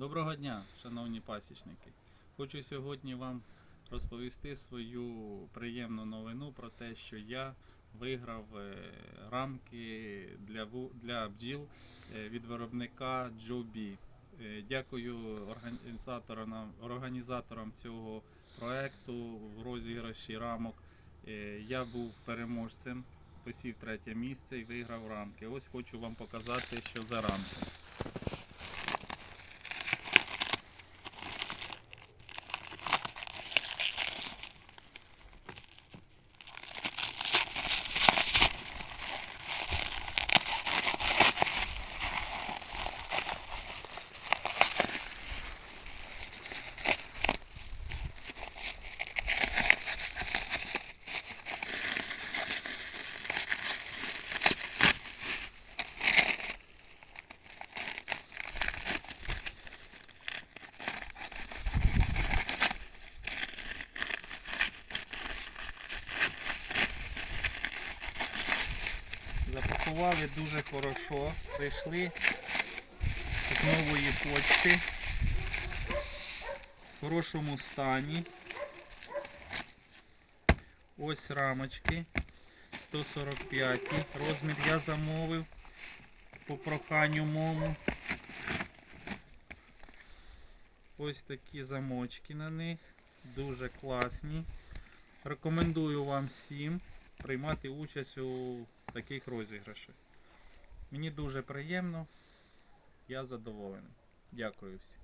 Доброго дня, шановні пасічники. Хочу сьогодні вам розповісти свою приємну новину про те, що я виграв е, рамки для, для бджіл е, від виробника Joby. Е, Дякую організаторам, організаторам цього проекту в розіграші рамок. Я був переможцем, посів третє місце і виграв рамки. Ось хочу вам показати, що за рамки. Запакували дуже хорошо. Прийшли з нової почти. В хорошому стані. Ось рамочки. 145. Розмір я замовив по проханню мому. Ось такі замочки на них. Дуже класні. Рекомендую вам всім приймати участь у таких розіграшів. Мені дуже приємно, я задоволений. Дякую всім.